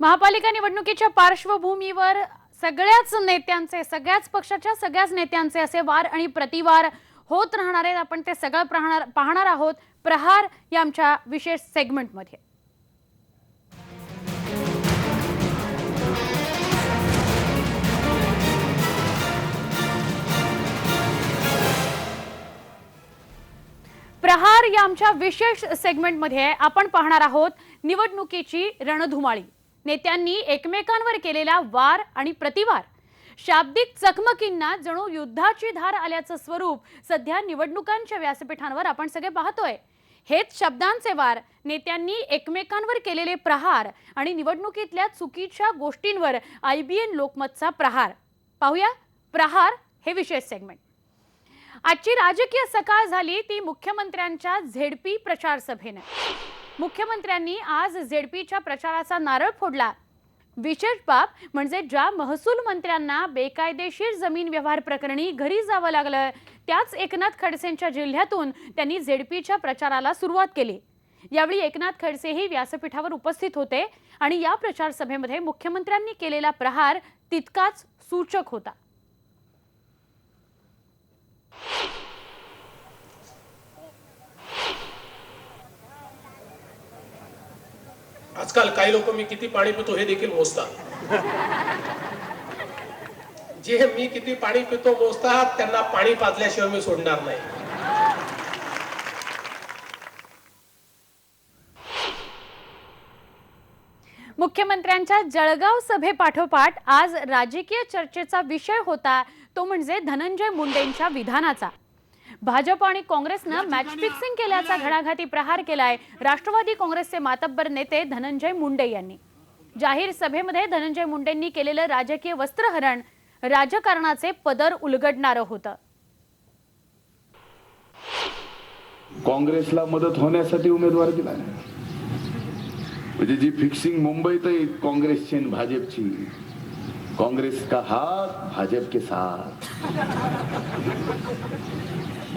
महापालिका निवडणुकीच्या पार्श्वभूमीवर सगळ्याच नेत्यांचे सगळ्याच पक्षाच्या सगळ्याच नेत्यांचे असे वार आणि प्रतिवार होत राहणार आहेत. आपण ते सगळं पाहणार पाहणार आहोत. प्रहार या आमच्या विशेष सेगमेंटमध्ये प्रहार या आमच्या विशेष सेगमेंटमध्ये आपण पाहणार आहोत निवडणुकीची रणधुमाळी. नेत्यांनी एकमेकांवर केलेला वार आणि प्रतिवार. शाब्दिक चकमकींना जणू युद्धाची धार आल्याचं स्वरूप सध्या निवडणुकांच्या व्यासपीठांवर आपण सगळे पाहतोय. हेच शब्दांचे वार. नेत्यांनी एकमेकांवर केलेले प्रहार आणि निवडणुकीतल्या चुकीच्या गोष्टींवर आयबीएन लोकमतचा प्रहार. पाहूया प्रहार हे विशेष सेगमेंट आजची राजकीय सकाळ झाली ती मुख्यमंत्र्यांच्या झेडपी प्रचार सभेनं मुख्यमंत्र्यांनी आज झेडपीच्या प्रचाराचा नारळ फोडला. विशेष बाब म्हणजे ज्या महसूल मंत्र्यांना बेकायदेशीर जमीन व्यवहार प्रकरणी घरी जावं लागलं त्याच एकनाथ खडसेंच्या जिल्ह्यातून त्यांनी झेडपीच्या प्रचाराला सुरुवात केली. यावेळी एकनाथ खडसेही व्यासपीठावर उपस्थित होते आणि या प्रचार सभेमध्ये मुख्यमंत्र्यांनी केलेला प्रहार तितकाच सूचक होता. आजकाल काही लोक मी किती पाणी पितो हे देखील मोजतात. जे मी किती पाणी पितो मोजतात त्यांना पाणी पाजल्याशिवाय मी सोडणार नाही. मुख्यमंत्र्यांच्या जळगाव सभेपाठोपाठ आज राजकीय चर्चेचा विषय होता तो म्हणजे धनंजय मुंडेंच्या विधानाचा. भाजप आणि काँग्रेसनं मॅच फिक्सिंग केल्याचा घणाघाती प्रहार केलाय. राष्ट्रवादी काँग्रेसचे मातब्बर नेते धनंजय मुंडे यांनी. जाहीर सभेमध्ये धनंजय मुंडेंनी केलेलं राजकीय वस्त्रहरण राजकारणाचे पदर उलगडणारं होतं. काँग्रेसला मदत होण्यासाठी उमेदवार दिला म्हणजे जी फिक्सिंग मुंबईत आहे काँग्रेसची आणि भाजपची काँग्रेस का हात भाजप के साथ.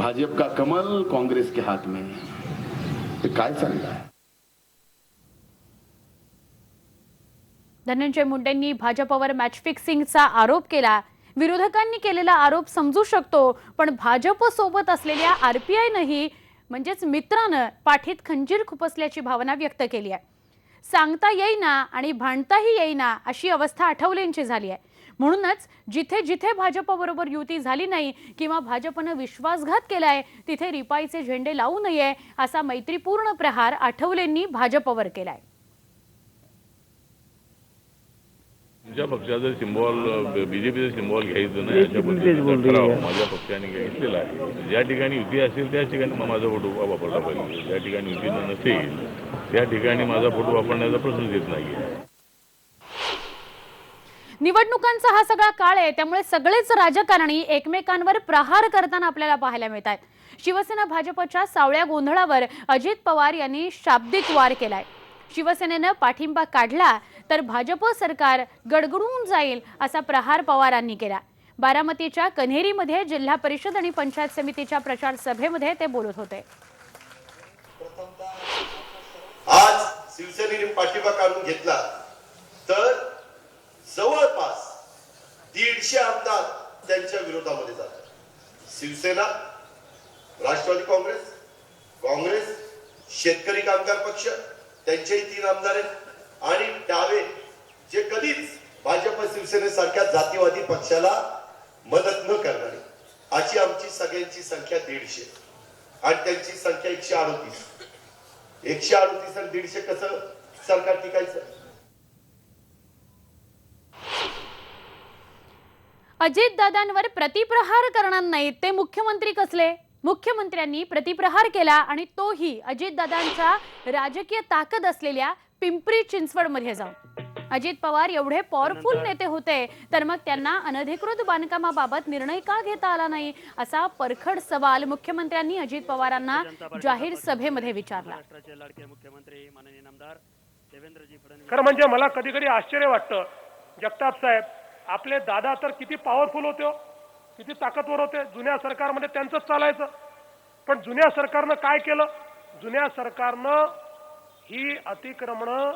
भाजप का कमल काँग्रेस के हात में हे? काय चाललं आहे धनंजय मुंडेंनी भाजपवर मॅच फिक्सिंगचा आरोप केला. विरोधकांनी केलेला आरोप समजू शकतो पण भाजप सोबत असलेल्या आरपीआयनंही म्हणजेच मित्रानं पाठीत खंजीर खुपसल्याची भावना व्यक्त केली आहे. सांगता येईना आणि भांडताही येईना अशी अवस्था आठवलेंची झाली आहे. म्हणूनच जिथे जिथे भाजपबरोबर युती झाली नाही किंवा भाजपनं विश्वासघात केलाय तिथे रिपाईचे झेंडे लावू नये असा मैत्रीपूर्ण प्रहार आठवलेंनी भाजपवर केलाय. तुमच्या पक्षाचं सिम्बॉल बीजेपीचं सिम्बॉल घ्यायचं नाही अशा माझ्या पक्षाने घेतलेला आहे. ज्या ठिकाणी युती असेल त्या ठिकाणी मग माझा फोटो वापरला पाहिजे. ज्या ठिकाणी युती नसेल त्या ठिकाणी माझा फोटो वापरण्याचा प्रश्न येत नाही निवडणुकांचा हा सगळा काळ आहे त्यामुळे सगळेच राजकारणी एकमेकांवर प्रहार करताना आपल्याला पाहायला मिळतात शिवसेना भाजपच्या सावळ्या गोंधळावर अजित पवार यांनी शाब्दिक वार केलाय. शिवसेनेनं पाठिंबा काढला तर भाजप सरकार गडगडून जाईल असा प्रहार पवारांनी केला. बारामतीच्या कन्हेरीमध्ये जिल्हा परिषद आणि पंचायत समितीच्या प्रचार सभेमध्ये ते बोलत होते. आज शिवसेनेने पाठिंबा काढून घेतला तर जवळपास दीडशे आमदार त्यांच्या विरोधामध्ये जातात. शिवसेना राष्ट्रवादी काँग्रेस काँग्रेस शेतकरी कामगार पक्ष त्यांचेही तीन आमदार आहेत. आणि डावे जे कधीच भाजप शिवसेनेसारख्या जातीवादी पक्षाला मदत न करणारे अशी आमची सगळ्यांची संख्या दीडशे. आणि त्यांची संख्या एकशे अडतीस. एकशे अडतीस आणि दीडशे कसं सरकार टिकायचं? अजितदादांवर प्रतिप्रहार करणार नाहीत. ते मुख्यमंत्री कसले? मुख्यमंत्र्यांनी प्रतिप्रहार केला आणि तोही अजितदादांच्या राजकीय ताकद असलेल्या पिंपरी चिंचवडमध्ये जाऊन. अजित पवार एवढे पॉवरफुल नेते होते तर मग त्यांना अनधिकृत बांधकामाबाबत निर्णय का घेता आला नाही? असा परखड सवाल मुख्यमंत्र्यांनी अजित पवारांना जाहीर सभेमध्ये विचारला. खरं म्हणजे मला कधी कधी आश्चर्य वाटतं जगताप साहेब आपले दादा तर किती पॉवरफुल होते हो. किती ताकदवर होते. जुन्या सरकारमध्ये त्यांचंच चालायचं. पण जुन्या सरकारनं काय केलं? जुन्या सरकारनं ही अतिक्रमणं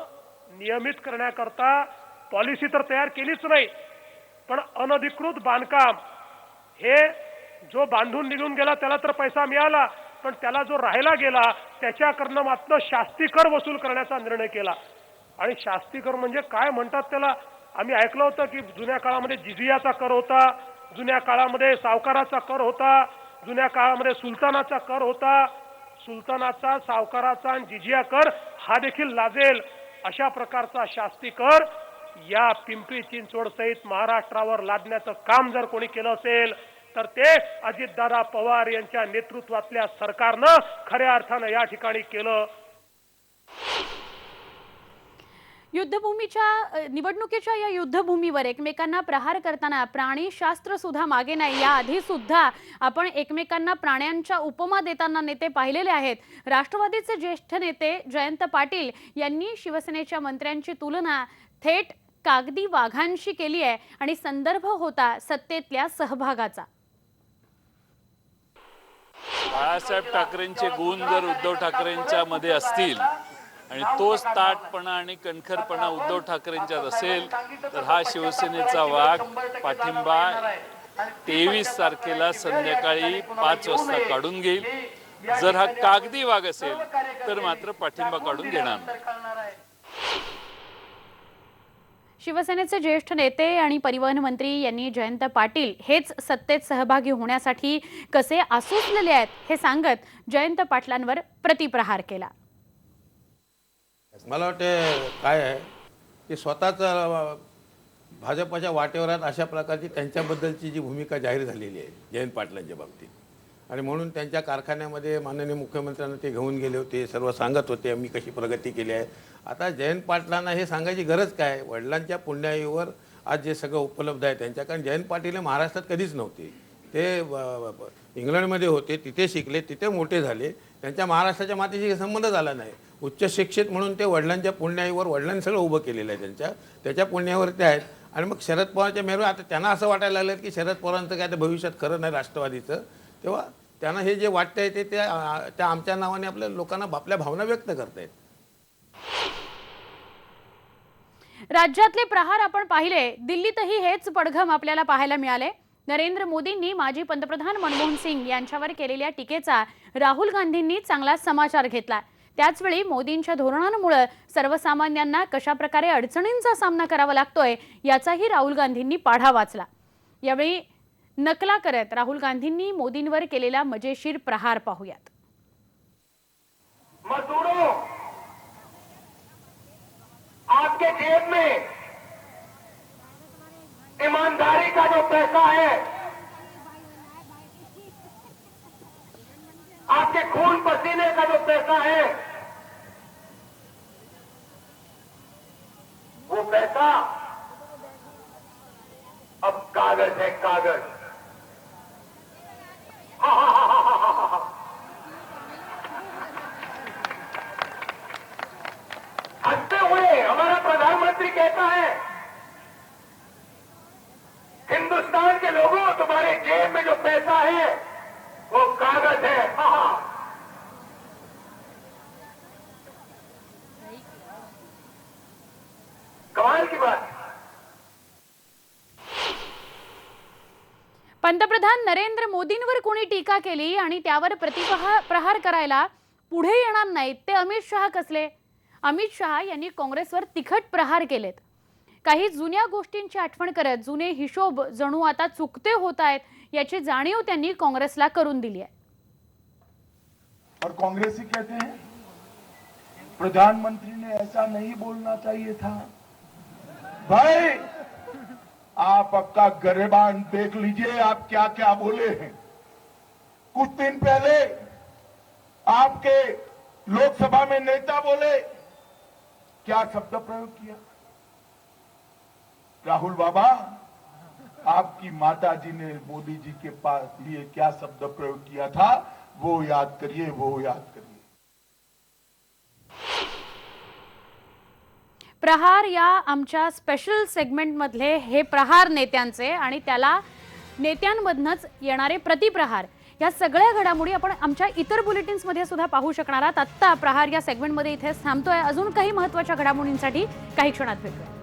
नियमित करण्याकरता पॉलिसी तर तयार केलीच नाही. पण अनधिकृत बांधकाम हे जो बांधून निघून गेला त्याला तर पैसा मिळाला पण त्याला जो राहायला गेला त्याच्याकडनं मात्र शास्तीकर वसूल करण्याचा निर्णय केला. आणि शास्तीकर म्हणजे काय म्हणतात त्याला? आम्ही ऐकलं होतं की जुन्या काळामध्ये जिजियाचा कर होता जुन्या काळामध्ये सावकाराचा कर होता जुन्या काळामध्ये सुलतानाचा कर होता. सुलतानाचा सावकाराचा आणि जिजिया कर हा देखील लाजेल अशा प्रकारचा शास्ती कर या पिंपरी चिंचवड सहित महाराष्ट्रावर लादण्याचं काम जर कोणी केलं असेल तर ते अजितदादा पवार यांच्या नेतृत्वातल्या सरकारनं खऱ्या अर्थानं या ठिकाणी केलं. युद्धभूमीच्या निवडणुकीच्या या युद्धभूमीवर एकमेकांना प्रहार करताना प्राणीशास्त्र सुद्धा मागे नाही. याआधी सुद्धा आपण एकमेकांना प्राण्यांच्या उपमा देताना नेते पाहिलेले आहेत. राष्ट्रवादीचे ज्येष्ठ नेते जयंत पाटील यांनी शिवसेनेच्या मंत्र्यांची तुलना थेट कागदी वाघांशी केली आहे आणि संदर्भ होता सत्तेतल्या सहभागाचा. बाळासाहेब ठाकरेंचे गुण जर उद्धव ठाकरेंच्या मध्ये असतील आणि तोच ताटपणा आणि कणखरपणा उद्धव ठाकरेंच्यात असेल तर हा शिवसेनेचा वाघ पाठिंबा तेवीस तारखेला संध्याकाळी पाच वाजता काढून घेईल. जर हा कागदी वाघ असेल तर मात्र पाठिंबा काढून घेणार नाही. शिवसेनेचे ज्येष्ठ नेते आणि परिवहन मंत्री यांनी जयंत पाटील हेच सत्तेत सहभागी होण्यासाठी कसे आसूसलेले आहेत हे सांगत जयंत पाटलांवर प्रतिप्रहार केला. मला वाटते काय आहे की स्वतःच भाजपच्या वाटेवर आहेत अशा प्रकारची त्यांच्याबद्दलची जी भूमिका जाहीर झालेली आहे जयंत पाटलांच्या बाबतीत. आणि म्हणून त्यांच्या कारखान्यामध्ये माननीय मुख्यमंत्र्यांना ते घेऊन गेले होते सर्व सांगत होते आम्ही कशी प्रगती केली आहे. आता जयंत पाटलांना हे सांगायची गरज काय वडिलांच्या पुण्याईवर आज जे सगळं उपलब्ध आहे त्यांच्या कारण जयंत पाटील हे महाराष्ट्रात कधीच नव्हते. ते इंग्लंडमध्ये होते तिथे शिकले तिथे मोठे झाले. त्यांच्या महाराष्ट्राच्या मातीशी संबंध झाला नाही. उच्च शिक्षित म्हणून ते वडिलांच्या पुण्याईवर वडिलांनी सगळं उभं केलेलं आहे त्यांच्या. त्याच्या पुण्यावर ते आहेत. आणि मग शरद पवारच्या मेरू आता त्यांना असं वाटायला लागलं की शरद पवारांचं काय ते भविष्यात खरं नाही राष्ट्रवादीचं. तेव्हा त्यांना हे जे वाटतंय ते त्या त्या आमच्या नावाने आपल्या लोकांना आपल्या भावना व्यक्त करतायत. राज्यातले प्रहार आपण पाहिले दिल्लीतही हेच पडघम आपल्याला पाहायला मिळाले. नरेंद्र मोदींनी माजी पंतप्रधान मनमोहन सिंग यांच्यावर केलेल्या टीकेचा राहुल गांधींनी चांगला समाचार घेतला त्याचवेळी मोदींच्या धोरणांमुळे सर्वसामान्यांना कशा प्रकारे अडचणींचा सामना करावा लागतोय याचाही राहुल गांधींनी पाढा वाचला. यावेळी नकला करत राहुल गांधींनी मोदींवर केलेला मजेशीर प्रहार पाहूयात. मजदूरों आपके जेब में ईमानदारी का जो पैसा है आपके खून पसीने का जो पैसा है वो पैसा अब कागज है कागज हा, हा, हा, हा, हा, हा, हा। हंसते हुए हमारा प्रधानमंत्री कहता है हिंदुस्तान के लोगों तुम्हारे जेब में जो पैसा है वो कागज है हा, हा। कमाल की बात है पंतप्रधान नरेंद्र मोदींवर कोणी टीका केली आणि त्यावर प्रतिप्रहार प्रहार करायला पुढे येणार नाहीत ते अमित शहा कसले? अमित शहा यांनी काँग्रेसवर तिखट प्रहार केलेत. काही जुन्या गोष्टींची आठवण करत जुने हिशोब जणू आता चुकते होत आहेत याची जाणीव त्यांनी काँग्रेसला करून दिली आहे. और कांग्रेसी कहते हैं प्रधानमंत्री ने ऐसा नहीं बोलना चाहिए था। भाई आप आपका गरेबान देख लीजिए, आप क्या क्या बोले हैं। कुछ दिन पहले आपके लोकसभा में नेता बोले, क्या शब्द प्रयोग किया? राहुल बाबा, आपकी माता जी ने मोदी जी के पास लिए क्या शब्द प्रयोग किया था? वो याद करिए, वो याद करिए। प्रहार या आमच्या स्पेशल सेगमेंटमधले हे प्रहार नेत्यांचे आणि त्याला नेत्यांमधनंच येणारे प्रतिप्रहार. या सगळ्या घडामोडी आपण आमच्या इतर बुलेटिन्समध्ये सुद्धा पाहू शकणार आहात. आत्ता प्रहार या सेगमेंटमध्ये इथे थांबतोय. अजून काही महत्त्वाच्या घडामोडींसाठी काही क्षणात भेटूया.